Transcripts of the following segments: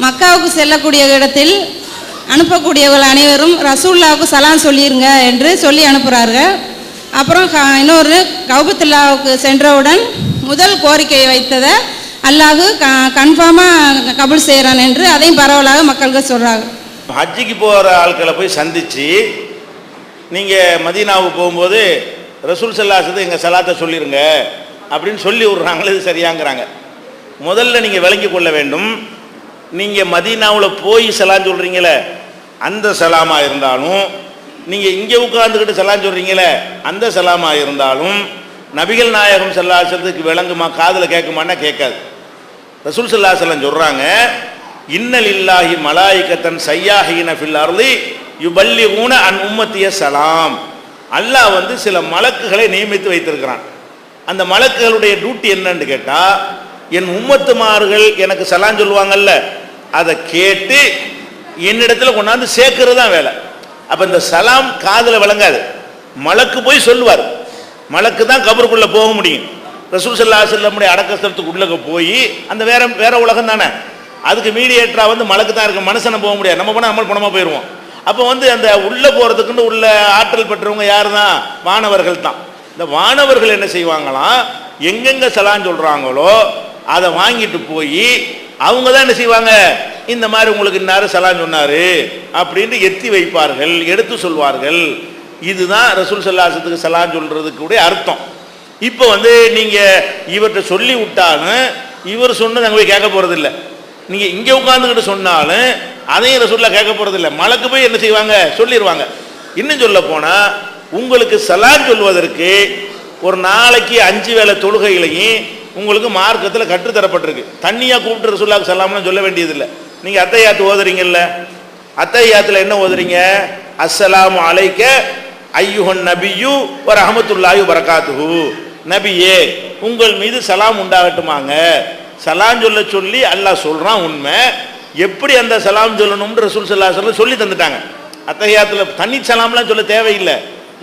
மக்காவுக்கு செல்லக்கூடிய இடத்தில் அனுப்பக்கூடியவர்கள் அனைவரும் ரசூல்லாவுக்கு சலாம் சொல்லிடுங்க என்று சொல்லி அனுப்புகிறார்கள் அப்புறம் க- இன்னொரு கௌபத்துல்லாவுக்கு சென்றவுடன் முதல் கோரிக்கையை வைத்ததை அல்லாஹு க கன்ஃபார்மாக கபூல் செய்கிறான் என்று அதையும் பரவலாக மக்களுக்கு சொல்கிறாங்க ஹஜ்ஜிக்கு போகிற ஆட்களை போய் சந்தித்து நீங்கள் மதீனாவுக்கு போகும்போது ரசூல் சல்லாசது எங்கள் சலாத்தை சொல்லிடுங்க அப்படின்னு சொல்லி விட்றாங்களே இது சரியாங்கிறாங்க. முதல்ல நீங்கள் விளங்கி கொள்ள வேண்டும். நீங்கள் மதீனாவில் போய் சலான் சொல்கிறீங்களே அந்த சலாமாக இருந்தாலும் நீங்கள் இங்கே உட்காந்துக்கிட்டு சலான் சொல்கிறீங்களே அந்த சலாமாக இருந்தாலும் நபிகள் நாயகம் சல்லாசத்துக்கு விளங்குமா காதில் கேட்குமான்னா கேட்காது. ரசூல் செல்லாசலம் சொல்கிறாங்க இன்னல் இல்லாஹி மலாயிக்கத்தன் சையாகின ஃபில் அருளி யுபல்லி ஊன அன் உம்மத்திய சலாம். அல்லாஹ் வந்து சில மலக்குகளை நியமித்து வைத்திருக்கிறான். அந்த மலக்குகளுடைய டியூட்டி என்னன்னு கேட்டால் என் உம்மத்துமார்கள் எனக்கு சலாம் சொல்லுவாங்கல்ல அதை கேட்டு என்னிடத்துல கொண்டாந்து சேர்க்கறது தான் வேலை. அப்போ இந்த சலாம் காதில் விளங்காது. மலக்கு போய் சொல்லுவார். மலக்கு தான் கபருக்குள்ளே போக முடியும். ரசூல் சல்லா செல்லமுடைய அடக்கஸ்தலத்துக்கு உள்ளக போய் அந்த வேற வேற உலகம் தானே. அதுக்கு மீடியேட்டராக வந்து மலக்கு தான் இருக்கு மனுஷனை போக முடியாது. நம்ம போனால் அமல் பணமாக போயிடுவோம் அப்போ வந்து அந்த உள்ளே போகிறதுக்குன்னு உள்ள ஆற்றல் பெற்றவங்க யார் தான் வானவர்கள் தான் இந்த வானவர்கள் என்ன செய்வாங்களாம்? எங்கெங்கே சலான்னு சொல்கிறாங்களோ அதை வாங்கிட்டு போய் அவங்க தான் என்ன செய்வாங்க? இந்த மாதிரி உங்களுக்கு இன்னாரு சலான் சொன்னாரு அப்படின்னு எத்தி வைப்பார்கள் எடுத்து சொல்வார்கள். இதுதான் ரசூல் சல்லாசத்துக்கு சலான் சொல்றதுக்கு உடைய அர்த்தம். இப்போ வந்து நீங்கள் இவர்கிட்ட சொல்லி விட்டாலும் இவர் சொன்னது அங்கே போய் கேட்க போகிறதில்ல நீங்கள் இங்கே உட்காந்துக்கிட்டு சொன்னாலும் அதையும் ரசூல்லா கேட்க போகிறதில்ல இல்ல மலக்கு போய் என்ன செய்வாங்க? சொல்லிடுவாங்க இன்னும் சொல்ல போனால் உங்களுக்கு சலான் சொல்வதற்கு ஒரு நாளைக்கு அஞ்சு வேளை தொழுகையிலையும் உங்களுக்கு மார்க்கத்தில் கற்றுத்தரப்பட்டிருக்கு தண்ணியாக கூப்பிட்டு ரசூல்லாக்கு சலாம்னு சொல்ல வேண்டியதில்லை. நீங்கள் அத்தையாத்து ஓதுறீங்கல்ல? அத்தையாத்தில் என்ன ஓதுறீங்க? அஸ்ஸலாமு அலைக்க ஐயுஹன் நபியு ஒரு அஹமத்துல்லாஹி வரகாத்துஹு நபியே உங்கள் மீது சலாம் உண்டாகட்டுமாங்க. சலாம் சொல்ல சொல்லி அல்லாஹ் சொல்கிறான் உண்மை. எப்படி அந்த சலாம் சொல்லணும்னு ரசூல் சல்லா சொல்ல சொல்லி தந்துட்டாங்க. அத்தகையாத்தில் தனி சலாம்லாம் சொல்ல தேவையில்லை.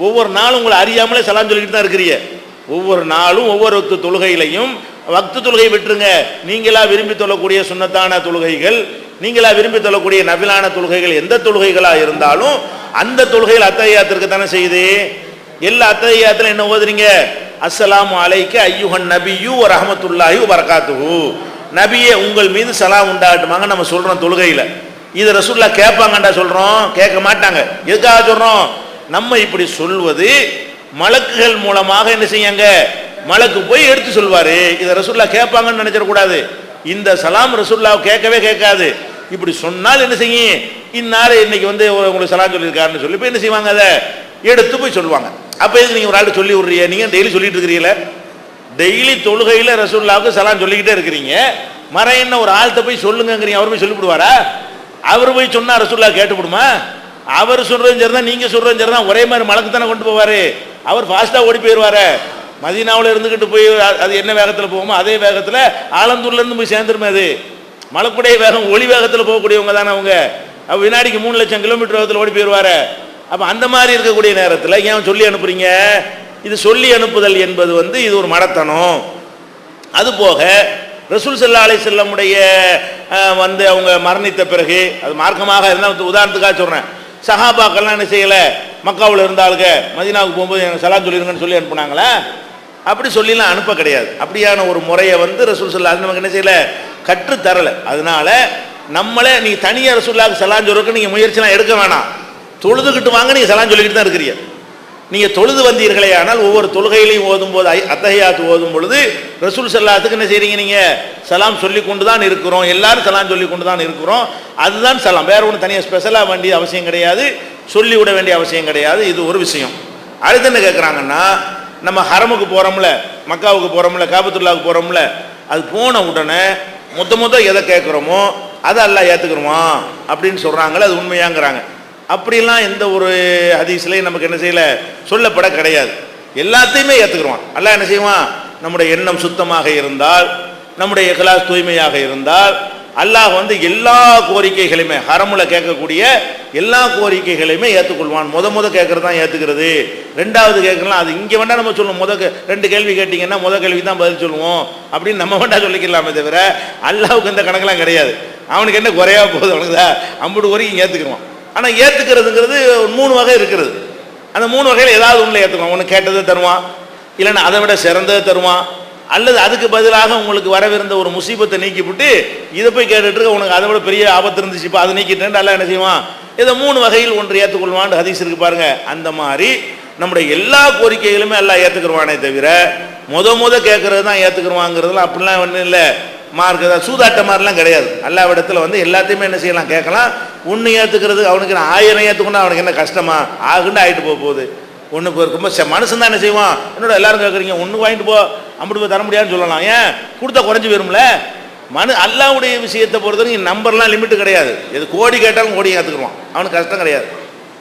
ஒவ்வொரு நாளும் உங்களை அறியாமலே சலாம் சொல்லிக்கிட்டு தான் இருக்கிறீங்க. ஒவ்வொரு நாளும் ஒவ்வொரு தொழுகையிலையும் வக்து தொழுகை விட்டுருங்க. நீங்களா விரும்பி தொழக்கூடிய சுன்னத்தான தொழுகைகள் நீங்களா விரும்பி தொழக்கூடிய நபிலான தொழுகைகள் எந்த தொழுகைகளா இருந்தாலும் அந்த தொழுகையில் அத்தையாத்திற்கு தானே செய்யுது? எல்லா அத்தகையாத்துல என்ன ஓதுறீங்க அஸ்லாம் அலைக்கு ஐயுகன் நபியு ஒரு ரஹமத்துல்லாஹி வரகாத்துஹு நபியே உங்கள் மீது சலாம் உண்டாகட்டுமாங்க நம்ம சொல்றோம் தொழுகையில. இது ரசூல்லா கேட்பாங்கண்டா சொல்றோம்? கேட்க மாட்டாங்க. எதுக்காக சொல்றோம்? நம்ம இப்படி சொல்வது மலக்குகள் மூலமாக என்ன செய்யுங்க? மலக்கு போய் எடுத்து சொல்வாரு. இதை ரசுல்லா கேட்பாங்கன்னு நினைச்சிடக்கூடாது. இந்த சலாம் ரசுல்லா கேட்கவே கேட்காது. இப்படி சொன்னால் என்ன செய்யும்? இந்நாள் இன்னைக்கு வந்து உங்களுக்கு சலாம் சொல்லியிருக்காருன்னு சொல்லி போய் என்ன செய்வாங்க அதை எடுத்து போய் சொல்லுவாங்க. அப்போ எதுக்கு நீங்கள் ஒரு ஆள் சொல்லி விட்றீங்க? நீங்கள் டெய்லி சொல்லிட்டு இருக்கிறீங்களே? டெய்லி தொழுகையில் ரசூல்லாவுக்கு சலாம் சொல்லிக்கிட்டே இருக்கிறீங்க. மர என்ன ஒரு ஆள்கிட்ட போய் சொல்லுங்கங்கிறீங்க? அவர் போய் சொல்லிவிடுவாரா? அவர் போய் சொன்னால் ரசூல்லா கேட்டுவிடுமா? அவர் சொல்றதும் நீங்கள் நீங்க சொல்றதும் சரிதான். ஒரே மாதிரி மலக்கு தானே கொண்டு போவார். அவர் ஃபாஸ்ட்டாக ஓடி போயிடுவாரு மதினாவில் இருந்துக்கிட்டு போய் அது என்ன வேகத்தில் போகுமோ அதே வேகத்தில் ஆலந்தூர்லேருந்து போய் சேர்ந்துருமே அது. மலக்குடைய வேகம் ஒளி வேகத்தில் போகக்கூடியவங்க தானே அவங்க. அப்போ வினாடிக்கு மூணு லட்சம் கிலோமீட்டர் வேகத்தில் ஓடி போயிடுவாரு அப்போ அந்த மாதிரி இருக்கக்கூடிய நேரத்தில் ஏன் சொல்லி அனுப்புறீங்க? இது சொல்லி அனுப்புதல் என்பது வந்து இது ஒரு மடத்தனம். அதுபோக ரசூல் செல்லா அலை செல்லமுடைய வந்து அவங்க மரணித்த பிறகு அது மார்க்கமாக இருந்தால் உதாரணத்துக்காக சொல்கிறேன் சஹாபாக்கள்லாம் என்ன செய்யலை? மக்காவில் இருந்தாளுங்க மதீனாவுக்கு போகும்போது எனக்கு சலாம் சொல்லிருங்கன்னு சொல்லி அனுப்புனாங்களே? அப்படி சொல்லிலாம் அனுப்ப கிடையாது. அப்படியான ஒரு முறையை வந்து ரசூல் சொல்லா அது நமக்கு என்ன செய்யல? கற்றுத் தரலை அதனால நம்மளே நீங்கள் தனியாக ரசூல்லாவுக்கு சலாம் சொல்றதுக்கு நீங்கள் முயற்சிலாம் எடுக்க வேணாம். தொழுதுகிட்டு வாங்க நீங்கள் சலாம் சொல்லிக்கிட்டு தான் இருக்கிறீங்க. நீங்கள் தொழுது வந்தீர்களே ஆனால் ஒவ்வொரு தொழுகையிலையும் ஓதும் போது அத்தகையாத்து ஓதும் பொழுது ரசூல் சல்லாத்துக்கு என்ன செய்கிறீங்க நீங்கள் சலாம் சொல்லி கொண்டு தான் இருக்கிறோம். எல்லாரும் சலாம் சொல்லி கொண்டு தான் இருக்கிறோம். அதுதான் சலாம். வேற ஒன்று தனியாக ஸ்பெஷலாக வேண்டிய அவசியம் கிடையாது. சொல்லிவிட வேண்டிய அவசியம் கிடையாது. இது ஒரு விஷயம். அடுத்து என்ன கேட்குறாங்கன்னா நம்ம ஹரமுக்கு போகிறோம்ல மக்காவுக்கு போகிறோம்ல காபத்துல்லாவுக்கு போகிறோம்ல அது போன உடனே மொத்த மொத்த எதை கேட்குறோமோ அதை எல்லாம் ஏற்றுக்கிறோமா அப்படின்னு சொல்கிறாங்களே அது உண்மையாங்கிறாங்க. அப்படிலாம் எந்த ஒரு ஹதீஸ்லையும் நமக்கு என்ன செய்யல? சொல்லப்பட கிடையாது. எல்லாத்தையுமே ஏற்றுக்குருவான் அல்லாஹ் என்ன செய்வான்? நம்முடைய எண்ணம் சுத்தமாக இருந்தால் நம்முடைய கிளாஸ் தூய்மையாக இருந்தால் அல்லாஹ் வந்து எல்லா கோரிக்கைகளையுமே ஹரமுல கேட்கக்கூடிய எல்லா கோரிக்கைகளையுமே ஏற்றுக்கொள்வான் முத முத கேட்கறது தான் ஏற்றுக்கிறது ரெண்டாவது கேட்கலாம் அது இங்கே வேண்டாம் நம்ம சொல்லுவோம். முத ரெண்டு கேள்வி கேட்டிங்கன்னா முத கேள்வி தான் பதில் சொல்லுவோம். அப்படின்னு நம்ம வேண்டாம் சொல்லிக்கலாமே தவிர அல்லாவுக்கு இந்த கணக்கெல்லாம் கிடையாது. அவனுக்கு என்ன குறையா போகுது அவனுக்குதா? அம்புடு வரைக்கும் ஏற்றுக்குவான் ஆனால் ஏற்றுக்கிறதுங்கிறது மூணு வகை இருக்கிறது அந்த மூணு வகையில் ஏதாவது ஒன்றில் ஏற்றுக்குவான் ஒன்று கேட்டதை தருவான். இல்லைன்னா அதை விட சிறந்ததை தருவான். அல்லது அதுக்கு பதிலாக உங்களுக்கு வரவிருந்த ஒரு முசீபத்தை நீக்கிவிட்டு இதை போய் கேட்டுட்டு இருக்க, உனக்கு அதை விட பெரிய ஆபத்து இருந்துச்சு இப்போ அதை நீக்கிட்டேன் நல்லா என்ன செய்வான்? இதை மூணு வகையில் ஒன்று ஏற்றுக்கொள்வான்னு ஹதீஸ் இருக்கு பாருங்க. அந்த மாதிரி நம்முடைய எல்லா கோரிக்கைகளுமே எல்லாம் ஏற்றுக்கிறவானே தவிர முத முத கேட்கறது தான் ஏற்றுக்கிறவாங்கிறதுலாம் அப்படிலாம் ஒன்றும் இல்லை. மார்க் தான் சூதாட்ட மாதிரிலாம் கிடையாது. எல்லா இடத்துல வந்து எல்லாத்தையுமே என்ன செய்யலாம் கேட்கலாம். ஒன்று ஏற்றுக்கிறது அவனுக்கு நான் ஆயிரம் ஏற்றுக்கணும் அவனுக்கு என்ன கஷ்டமா? ஆகுன்னு ஆகிட்டு போக போகுது. ஒன்று இப்போ ரொம்ப மனுஷன் தான் என்ன செய்வான்? என்னோட எல்லாரும் கேட்குறீங்க? ஒன்று வாங்கிட்டு போ. அம்பிட்டு போய் தர முடியாதுன்னு சொல்லலாம். ஏன்? கொடுத்தா குறைஞ்சி வரும்ல மனு அல்லாவுடைய விஷயத்தை பொறுத்தவரைக்கும் நம்பர்லாம் லிமிட்டு கிடையாது. எது கோடி கேட்டாலும் கோடி ஏற்றுக்குருவான் அவனுக்கு கஷ்டம் கிடையாது.